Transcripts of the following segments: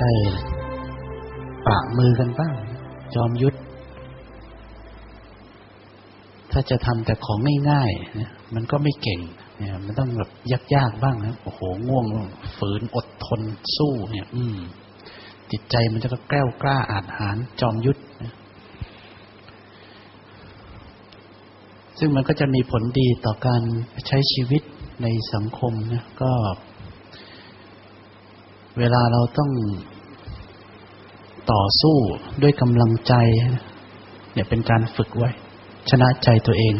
ได้ปะมือกันบ้าง จอมยุทธถ้าจะทำแต่ของง่ายๆเนี่ยมันก็ไม่เก่งเนี่ยมันต้องแบบยากๆบ้างนะโอ้โหง่วงฝืนอดทนสู้เนี่ย อืม จิตใจมันจะก็แกล้วกล้าอาจหารจอมยุทธนะซึ่งมันก็จะมีผลดีต่อการใช้ชีวิตในสังคมนะก็ เวลาเราต้องต่อสู้ด้วยกำลังใจ เนี่ยเป็นการฝึกไว้ ชนะใจตัวเอง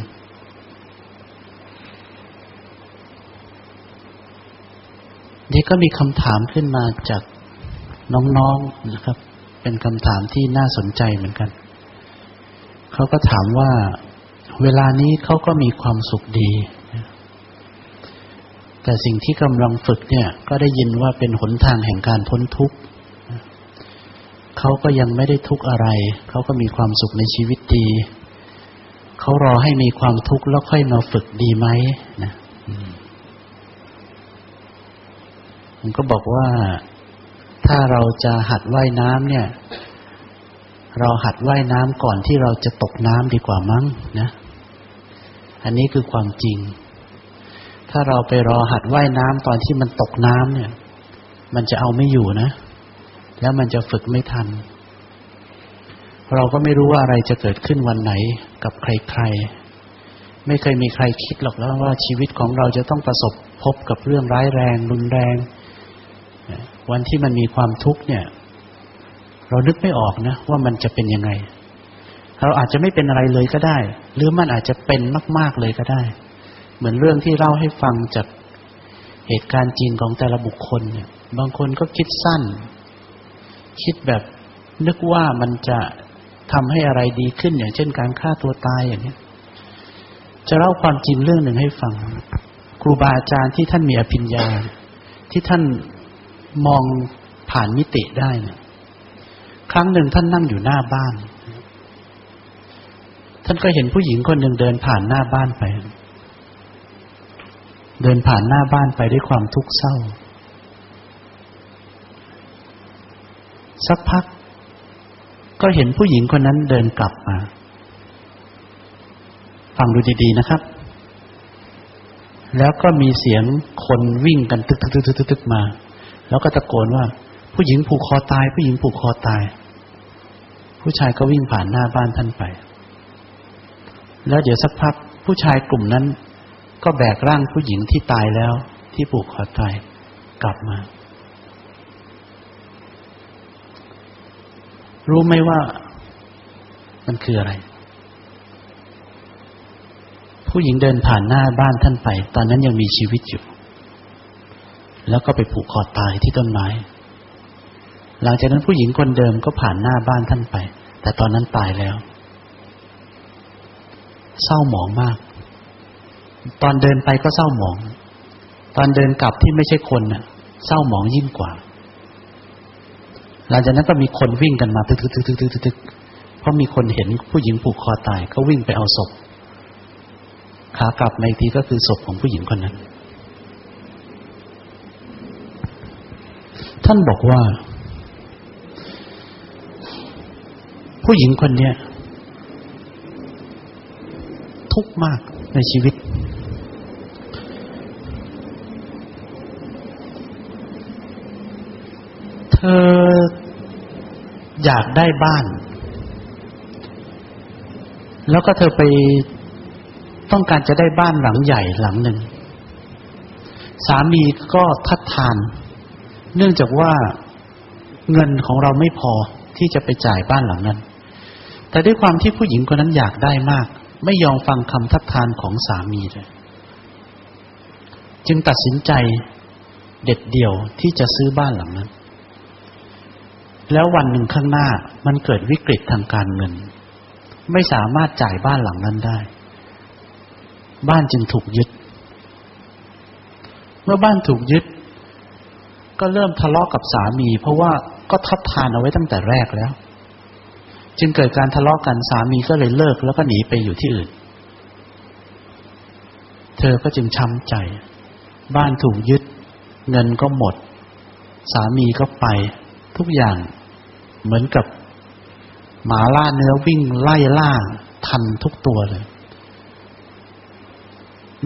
นี่ก็มีคำถามขึ้นมาจากน้องๆนนะครับ เป็นคำถามที่น่าสนใจเหมือนกัน เขาก็ถามว่า เวลานี้เขาก็มีความสุขดี แต่สิ่งที่กำลังฝึกเนี่ย ก็ได้ยินว่าเป็นหนทางแห่งการพ้นทุกข์เขาก็ยังไม่ได้ทุกข์อะไร เขาก็มีความสุขในชีวิตดี เขารอให้มีความทุกข์แล้วค่อยมาฝึกดีไหมนะผมก็บอกว่าถ้าเราจะหัดว่ายน้ำเนี่ย เราหัดว่ายน้ำก่อนที่เราจะตกน้ำดีกว่ามั้งนะ อันนี้คือความจริง ถ้าเราไปรอหัดว่ายน้ำตอนที่มันตกน้ำเนี่ย มันจะเอาไม่อยู่นะ แล้วมันจะฝึกไม่ทัน เราก็ไม่รู้ว่าอะไรจะเกิดขึ้นวันไหนกับใครๆ ไม่เคยมีใครคิดหรอกแล้วว่าชีวิตของเราจะต้องประสบพบกับเรื่องร้ายแรงรุนแรง วันที่มันมีความทุกข์เนี่ย เรานึกไม่ออกนะ ว่ามันจะเป็นยังไง เราอาจจะไม่เป็นอะไรเลยก็ได้ หรือมันอาจจะเป็นมาก ๆเลยก็ได้ เหมือนเรื่องที่เล่าให้ฟังจากเหตุการณ์จริงของแต่ละบุคคลเนี่ย บางคนก็คิดสั้น คิดแบบนึกว่ามันจะทำให้อะไรดีขึ้นอย่างเช่นการฆ่าตัวตายอย่างนี้จะเล่าความจริงเรื่องหนึ่งให้ฟัง ครูบาอาจารย์ที่ท่านมีอภิญญา ที่ท่านมองผ่านมิติได้เนี่ยครั้งหนึ่งท่านนั่งอยู่หน้าบ้าน ท่านก็เห็นผู้หญิงคนหนึ่งเดินผ่านหน้าบ้านไป เดินผ่านหน้าบ้านไปด้วยความทุกข์เศร้า สักพัก ก็เห็นผู้หญิงคนนั้นเดินกลับมา ฟังดูดีๆนะครับ แล้วก็มีเสียงคนวิ่งกันตึกๆๆๆมา แล้วก็ตะโกนว่า ผู้หญิงผูกคอตาย ผู้หญิงผูกคอตาย ผู้ชายก็วิ่งผ่านหน้าบ้านท่านไป แล้วเดี๋ยวสักพัก ผู้ชายกลุ่มนั้น ก็แบกร่างผู้หญิงที่ตายแล้ว ที่ผูกคอตายกลับมา รู้ไหมว่ามันคืออะไร ผู้หญิงเดินผ่านหน้าบ้านท่านไป ตอนนั้นยังมีชีวิตอยู่ แล้วก็ไปผูกคอตายที่ต้นไม้ หลังจากนั้นผู้หญิงคนเดิมก็ผ่านหน้าบ้านท่านไป แต่ตอนนั้นตายแล้ว เศร้าหมองมาก ตอนเดินไปก็เศร้าหมอง ตอนเดินกลับที่ไม่ใช่คนน่ะ เศร้าหมองยิ่งกว่า หลังจากนั้นก็มีคนวิ่งกันมาตึกตึกตึกตึกตึกเพราะมีคนเห็นผู้หญิงผูกคอตายก็วิ่งไปเอาศพขากลับในทีก็คือศพของผู้หญิงคนนั้น ท่านบอกว่า ผู้หญิงคนนี้ทุกข์มากในชีวิต เธออยากได้บ้าน แล้วก็เธอไปต้องการจะได้บ้านหลังใหญ่หลังหนึ่ง สามีก็ทัดทาน เนื่องจากว่าเงินของเราไม่พอที่จะไปจ่ายบ้านหลังนั้น แต่ด้วยความที่ผู้หญิงคนนั้นอยากได้มาก ไม่ยอมฟังคำทัดทานของสามีเลย จึงตัดสินใจเด็ดเดี่ยวที่จะซื้อบ้านหลังนั้น แล้ววันหนึ่งข้างหน้ามันเกิดวิกฤตทางการเงิน ไม่สามารถจ่ายบ้านหลังนั้นได้ บ้านจึงถูกยึด เมื่อบ้านถูกยึด ก็เริ่มทะเลาะกับสามี เพราะว่าก็ทับทานเอาไว้ตั้งแต่แรกแล้ว จึงเกิดการทะเลาะกันสามีก็เลยเลิกแล้วก็หนีไปอยู่ที่อื่น เธอก็จึงช้ำใจ บ้านถูกยึด เงินก็หมด สามีก็ไปทุกอย่าง เหมือนกับหมาล่าเนื้อวิ่งไล่ล่าทันทุกตัวเลย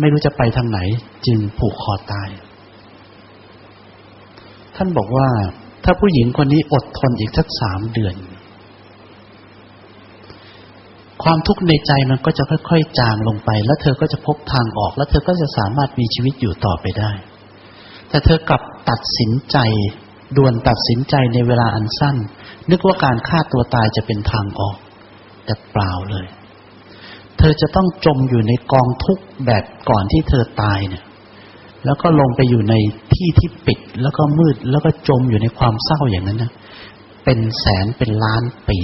ไม่รู้จะไปทางไหน จึงผูกคอตาย ท่านบอกว่า ถ้าผู้หญิงคนนี้อดทนอีกสักสามเดือน ความทุกข์ในใจมันก็จะค่อยๆ จางลงไป แล้วเธอก็จะพบทางออก แล้วเธอก็จะสามารถมีชีวิตอยู่ต่อไปได้ แต่เธอกลับตัดสินใจด่วนตัดสินใจในเวลาอันสั้น นึกว่าการฆ่าตัวตายจะเป็นทางออก แต่เปล่าเลย เธอจะต้องจมอยู่ในกองทุกข์แบบก่อนที่เธอตายเนี่ย แล้วก็ลงไปอยู่ในที่ที่ปิดแล้วก็มืดแล้วก็จมอยู่ในความเศร้าอย่างนั้นนะเป็นแสนเป็นล้านปี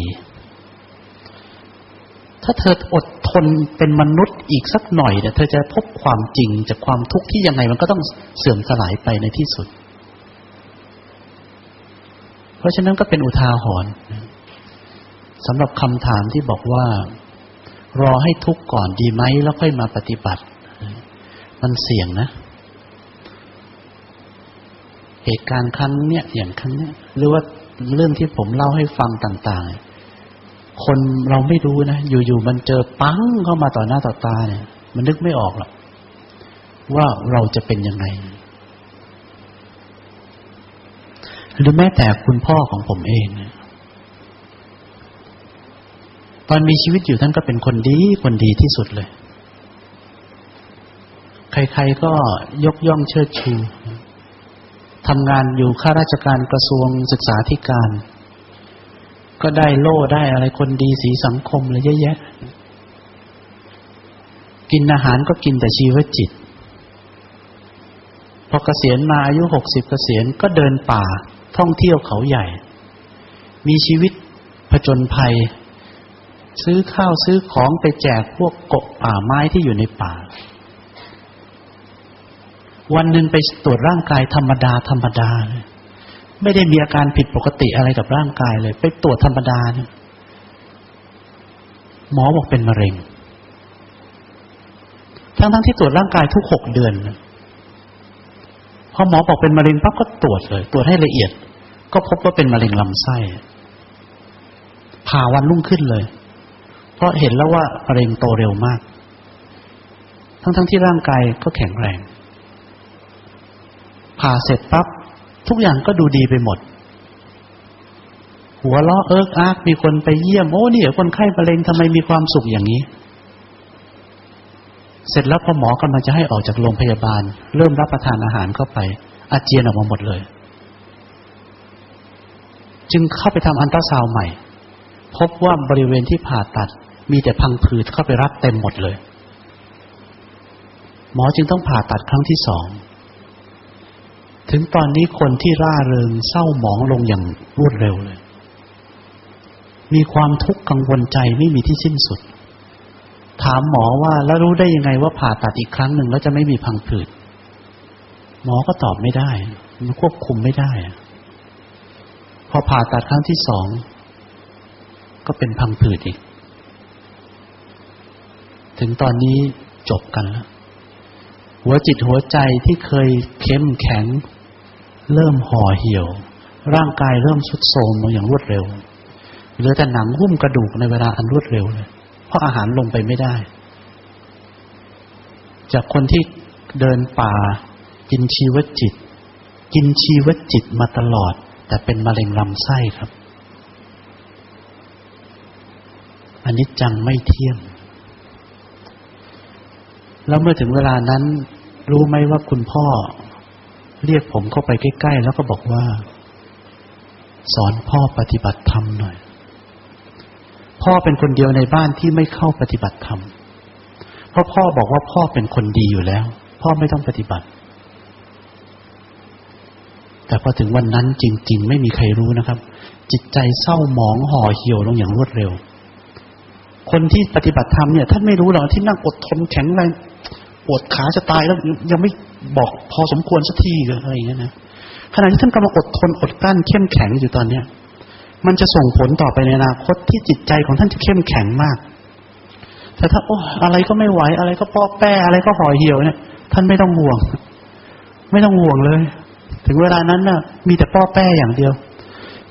ถ้าเธออดทนเป็นมนุษย์อีกสักหน่อยเนี่ยเธอจะพบความจริงจากความทุกข์ที่ยังไงมันก็ต้องเสื่อมสลายไปในที่สุด เพราะฉะนั้นก็เป็นอุทาหรณ์สำหรับคำถามที่บอกว่า รอให้ทุกข์ก่อนดีไหมแล้วค่อยมาปฏิบัติ มันเสี่ยงนะ เหตุการณ์ครั้งเนี้ยอย่างครั้งเนี้ยหรือว่าเรื่องที่ผมเล่าให้ฟังต่าง ๆ คนเราไม่รู้นะ อยู่ๆมันเจอปังเข้ามาต่อหน้าต่อตาเนี่ย มันนึกไม่ออกหรอกว่าเราจะเป็นยังไง หรือแม้แต่คุณพ่อของผมเอง ตอนมีชีวิตอยู่ท่านก็เป็นคนดีคนดีที่สุดเลย ใครๆก็ยกย่องเชิดชูทำงานอยู่ข้าราชการกระทรวงศึกษาธิการ ก็ได้โล่ได้อะไรคนดีสีสังคมเลยเยอะแยะ กินอาหารก็กินแต่ชีวจิต พอเกษียณมาอายุหกสิบเกษียณก็เดินป่า ท่องเที่ยวเขาใหญ่ มีชีวิตผจญภัย ซื้อข้าวซื้อของไปแจกพวกกบป่าไม้ที่อยู่ในป่า วันหนึ่งไปตรวจร่างกายธรรมดาธรรมดาเลยไม่ได้มีอาการผิดปกติอะไรกับร่างกายเลย ไปตรวจธรรมดาเนี่ยหมอบอกเป็นมะเร็ง ทั้งๆที่ตรวจร่างกายทุกหกเดือนนะ อหมอบอกเป็นมะเร็งปั๊บก็ตรวจเลย ตรวจให้ละเอียด ก็พบว่าเป็นมะเร็งลำไส้ผ่าวันรุ่งขึ้นเลย เพราะเห็นแล้วว่ามะเร็งโตเร็วมาก ทั้งๆที่ร่างกายก็แข็งแรง ผ่าเสร็จปั๊บทุกอย่างก็ดูดีไปหมด หัวล้อเอิกอากมีคนไปเยี่ยม โอ้เนี่ยคนไข้มะเร็งทำไมมีความสุขอย่างนี้ เสร็จแล้วพอหมอกำลังจะให้ออกจากโรงพยาบาล เริ่มรับประทานอาหารเข้าไป อาเจียนออกมาหมดเลย จึงเข้าไปทำอันตราซาวใหม่ พบว่าบริเวณที่ผ่าตัด มีแต่พังผืดเข้าไปรับเต็มหมดเลย หมอจึงต้องผ่าตัดครั้งที่สองถึงตอนนี้คนที่ร่าเริงเศร้าหมองลงอย่างรวดเร็วเลย มีความทุกข์กังวลใจไม่มีที่สิ้นสุด ถามหมอว่าแล้วรู้ได้ยังไงว่าผ่าตัดอีกครั้งหนึ่งแล้วจะไม่มีพังผืดหมอก็ตอบไม่ได้ มันควบคุมไม่ได้ พอผ่าตัดครั้งที่สอง ก็เป็นพังผืดอีก ถึงตอนนี้จบกันแล้ว หัวจิตหัวใจที่เคยเข้มแข็ง เริ่มห่อเหี่ยว ร่างกายเริ่มสุดโทรมอย่างรวดเร็วเหลือแต่หนังหุ้มกระดูกในเวลาอันรวดเร็วเลย เพราะอาหารลงไปไม่ได้ จากคนที่เดินป่า กินชีวจิต กินชีวจิตมาตลอด แต่เป็นมะเร็งลำไส้ครับอันนี้จังไม่เที่ยง แล้วเมื่อถึงเวลานั้น รู้ไหมว่าคุณพ่อ เรียกผมเข้าไปใกล้ ๆ แล้วก็บอกว่า สอนพ่อปฏิบัติธรรมหน่อย พ่อเป็นคนเดียวในบ้านที่ไม่เข้าปฏิบัติธรรม เพราะพ่อบอกว่าพ่อเป็นคนดีอยู่แล้ว พ่อไม่ต้องปฏิบัติ แต่พอถึงวันนั้นจริง ๆ ไม่มีใครรู้นะครับ จิตใจเศร้าหมองห่อเหี่ยวลงอย่างรวดเร็ว คนที่ปฏิบัติธรรมเนี่ยท่านไม่รู้หรอกที่นั่งอดทนแข็งแรงปวดขาจะตายแล้วยังไม่บอกพอสมควรสักทีเลยอะไรอย่างเงี้ยนะขณะที่ท่านกำลังอดทนอดกลั้นเข้มแข็งอยู่ตอนเนี้ย มันจะส่งผลต่อไปในอนาคตที่จิตใจของท่านจะเข้มแข็งมาก แต่ถ้าโอ้อะไรก็ไม่ไหว อะไรก็ป้อแป้อะไรก็ห่อเหี่ยวเนี่ย ท่านไม่ต้องห่วง ไม่ต้องห่วงเลย ถึงเวลานั้นน่ะ มีแต่ป้อแป้อย่างเดียว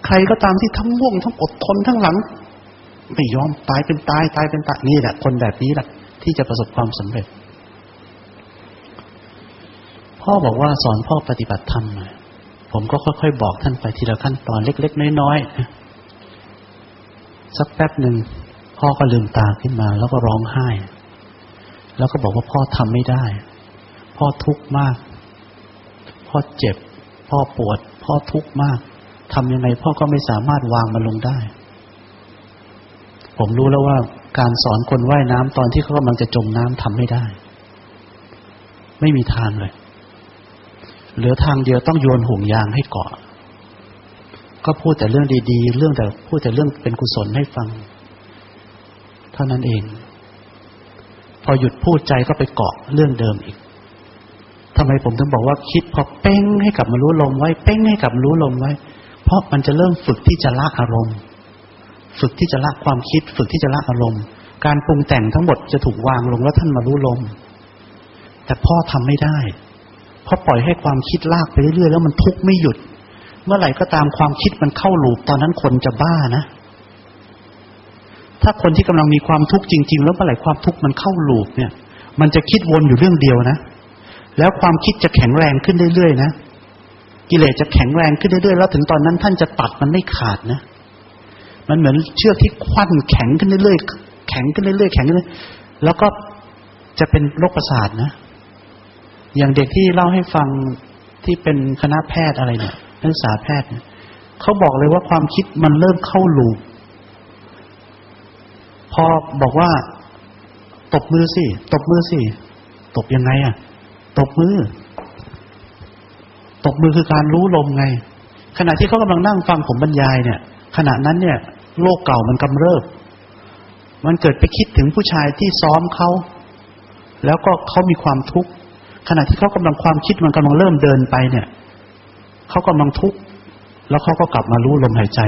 ใครก็ตามที่ทั้งง่วงทั้งอดทนทั้งหลัง ไม่ยอมตายเป็นตายตายเป็นตายนี่แหละ คนแบบนี้แหละที่จะประสบความสำเร็จ พ่อบอกว่าสอนพ่อปฏิบัติธรรมหน่อย ผมก็ค่อยๆบอกท่านไปทีละขั้นตอนเล็ก ๆ น้อยๆสักแป๊บหนึ่งพ่อก็ลืมตาขึ้นมา แล้วก็ร้องไห้ แล้วก็บอกว่าพ่อทำไม่ได้ พ่อทุกข์มาก พ่อเจ็บ พ่อปวด พ่อทุกข์มากทำยังไงพ่อก็ไม่สามารถวางมันลงได้ ผมรู้แล้วว่าการสอนคนว่ายน้ำตอนที่เขากำลังจะจมน้ำทำไม่ได้ ไม่มีทางเลย เหลือทางเดียวต้องโยนห่วงยางให้เกาะ ก็พูดแต่เรื่องดีๆ เรื่องแต่พูดแต่เรื่องเป็นกุศลให้ฟัง เท่านั้นเอง พอหยุดพูดใจก็ไปเกาะเรื่องเดิมอีกทำไมผมถึงบอกว่าคิดพอเป้งให้กลับมารู้ลมไว้ เป้งให้กลับรู้ลมไว้ เพราะมันจะเริ่มฝึกที่จะละอารมณ์ ฝึกที่จะละความคิด ฝึกที่จะละอารมณ์ การปรุงแต่งทั้งหมดจะถูกวางลงแล้วท่านมารู้ลม แต่พ่อทำไม่ได้ เพราะปล่อยให้ความคิดลากไปเรื่อยๆแล้วมันทุกข์ไม่หยุด เมื่อไหร่ก็ตามความคิดมันเข้าหลูปตอนนั้นคนจะบ้านะ ถ้าคนที่กำลังมีความทุกข์จริง ๆ แล้วเมื่อไหร่ความทุกข์มันเข้าหลูปเนี่ย มันจะคิดวนอยู่เรื่องเดียวนะ แล้วความคิดจะแข็งแรงขึ้นเรื่อยๆนะกิเลสจะแข็งแรงขึ้นเรื่อยๆแล้วถึงตอนนั้นท่านจะตัดมันไม่ขาดนะ มันเหมือนเชือกที่ควันแข็งขึ้นเรื่อยๆแข็งขึ้นเรื่อยๆแข็งขึ้นเรื่อยๆแล้วก็จะเป็นโรคประสาทนะ อย่างเด็กที่เล่าให้ฟังที่เป็นคณะแพทย์อะไรเนี่ยนักศึกษาแพทย์เนี่ยเขาบอกเลยว่าความคิดมันเริ่มเข้าลูปพอบอกว่า ตบมือสิตบมือสิตบยังไงอะ ตบมือ ตบมือคือการรู้ลมไง ขณะที่เขากำลังนั่งฟังผมบรรยายเนี่ย ขณะนั้นเนี่ย โลกเก่ามันกำเริบ มันเกิดไปคิดถึงผู้ชายที่ซ้อมเขาแล้วก็เขามีความทุกข์ ขณะที่เขากำลังความคิดมันกำลังเริ่มเดินไปเนี่ยเขากำลังทุกข์แล้วเขาก็กลับมารู้ลมหายใจ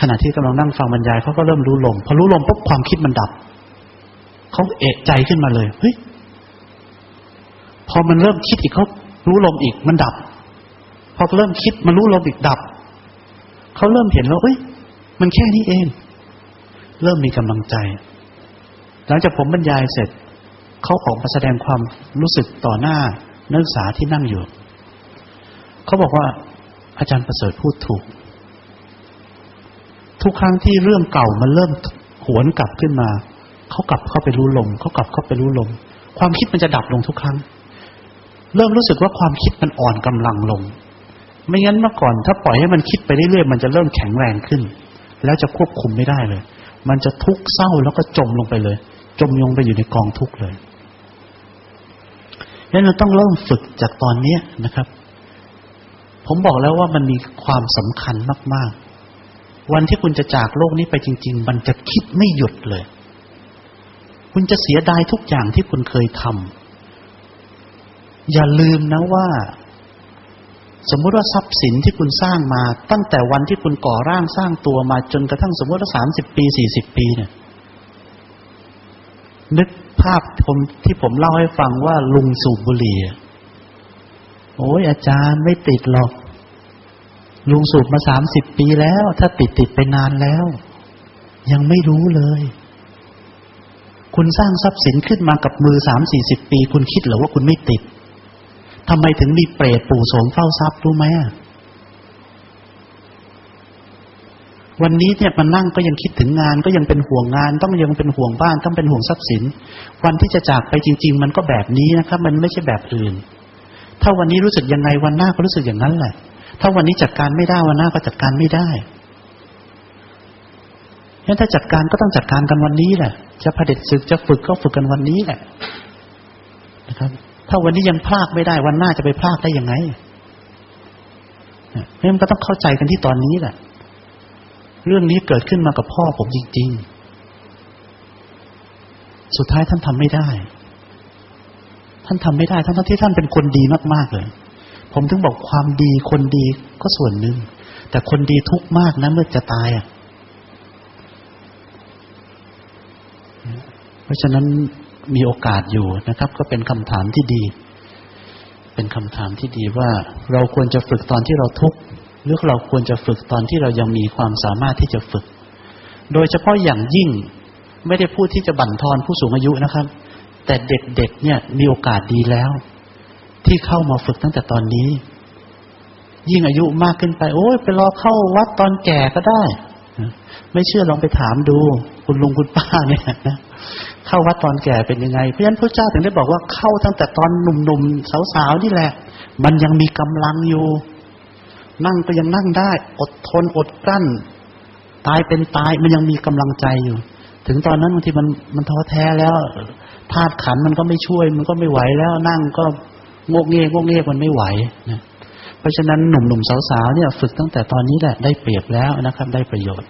ขณะที่กำลังนั่งฟังบรรยายเขาก็เริ่มรู้ลมพอรู้ลมปุ๊บความคิดมันดับเขาเอะใจขึ้นมาเลยเฮ้ยพอมันเริ่มคิดอีกเขารู้ลมอีกมันดับ พอเริ่มคิดมันรู้ลมอีกดับเขาเริ่มเห็นแล้วเอ้ยมันแค่นี้เอง เริ่มมีกำลังใจ หลังจากผมบรรยายเสร็จ เขาออกมาแสดงความรู้สึกต่อหน้านักศึกษาที่นั่งอยู่ เขาบอกว่า อาจารย์ประเสริฐพูดถูก ทุกครั้งที่เรื่องเก่ามันเริ่มหวนกลับขึ้นมา เขากลับเข้าไปรู้ลมเขากลับเข้าไปรู้ลม ความคิดมันจะดับลงทุกครั้ง เริ่มรู้สึกว่าความคิดมันอ่อนกำลังลง ไม่งั้นเมื่อก่อนถ้าปล่อยให้มันคิดไปเรื่อยๆมันจะเริ่มแข็งแรงขึ้น แล้วจะควบคุมไม่ได้เลย มันจะทุกข์เศร้าแล้วก็จมลงไปเลย จมลงไปอยู่ในกองทุกข์เลย นั้นเราต้องเริ่มฝึกจากตอนนี้นะครับ ผมบอกแล้วว่ามันมีความสำคัญมาก ๆ วันที่คุณจะจากโลกนี้ไปจริง ๆ มันจะคิดไม่หยุดเลย คุณจะเสียดายทุกอย่างที่คุณเคยทำอย่าลืมนะว่า สมมติว่าทรัพย์สินที่คุณสร้างมา ตั้งแต่วันที่คุณก่อร่างสร้างตัวมาจนกระทั่งสมมติว่าสามสิบปีสี่สิบปีเนี่ยนึก ภาพผมที่ผมเล่าให้ฟังว่าลุงสูบบุหรี่โอ้ยอาจารย์ไม่ติดหรอก ลุงสูบมาสามสิบปีแล้ว ถ้าติดติดไปนานแล้ว ยังไม่รู้เลย คุณสร้างทรัพย์สินขึ้นมากับมือสามสี่สิบปี คุณคิดหรือว่าคุณไม่ติดทำไมถึงมีเปรตปู่โสมเฝ้าทรัพย์รู้ไหม วันนี้เนี่ยมันนั่งก็ยังคิดถึงงาน ก็ยังเป็นห่วงงาน ต้องยังเป็นห่วงบ้าน ต้องเป็นห่วงทรัพย์สิน วันที่จะจากไปจริง ๆ มันก็แบบนี้นะครับ มันไม่ใช่แบบอื่น ถ้าวันนี้รู้สึกยังไงวันหน้าก็รู้สึกอย่างนั้นแหละ ถ้าวันนี้จัดการไม่ได้วันหน้าก็จัดการไม่ได้งั้นถ้าจัดการก็ต้องจัดการกันวันนี้แหละ จะผด็จศึกจะฝึกก็ฝึกกันวันนี้แหละนะครับ ถ้าวันนี้ยังพลาดไม่ได้วันหน้าจะไปพลาดได้ยังไงเพราะมันก็ต้องเข้าใจกันที่ตอนนี้แหละ เรื่องนี้เกิดขึ้นมากับพ่อผมจริง ๆ สุดท้ายท่านทำไม่ได้ ท่านทำไม่ได้ ทั้งที่ท่านเป็นคนดีมากๆเลย ผมถึงบอกความดีคนดีก็ส่วนหนึ่ง แต่คนดีทุกมากนะเมื่อจะตายอะ เพราะฉะนั้นมีโอกาสอยู่นะครับ ก็เป็นคำถามที่ดี เป็นคำถามที่ดีว่าเราควรจะฝึกตอนที่เราทุกข์ หรือเราควรจะฝึกตอนที่เรายังมีความสามารถที่จะฝึก โดยเฉพาะอย่างยิ่งไม่ได้พูดที่จะบั่นทอนผู้สูงอายุนะครับ แต่เด็กๆเนี่ยมีโอกาสดีแล้ว ที่เข้ามาฝึกตั้งแต่ตอนนี้ ยิ่งอายุมากขึ้นไป โอ้ยไปรอเข้าวัดตอนแก่ก็ได้ ไม่เชื่อลองไปถามดู คุณลุงคุณป้าเนี่ยนะเข้าวัดตอนแก่เป็นยังไง เพราะฉะนั้นพระเจ้าถึงได้บอกว่าเข้าตั้งแต่ตอนหนุ่มๆสาวๆนี่แหละ มันยังมีกำลังอยู่ นั่งก็ยังนั่งได้ อดทนอดกลั้น ตายเป็นตายมันยังมีกำลังใจอยู่ ถึงตอนนั้นบางทีมันมันท้อแท้แล้วธาตุขันมันก็ไม่ช่วย มันก็ไม่ไหวแล้วนั่งก็งกเงี้ยงกเงี้ยมันไม่ไหวนะเพราะฉะนั้นหนุ่มๆสาวๆเนี่ย ฝึกตั้งแต่ตอนนี้แหละได้เปรียบแล้วนะครับ ได้ประโยชน์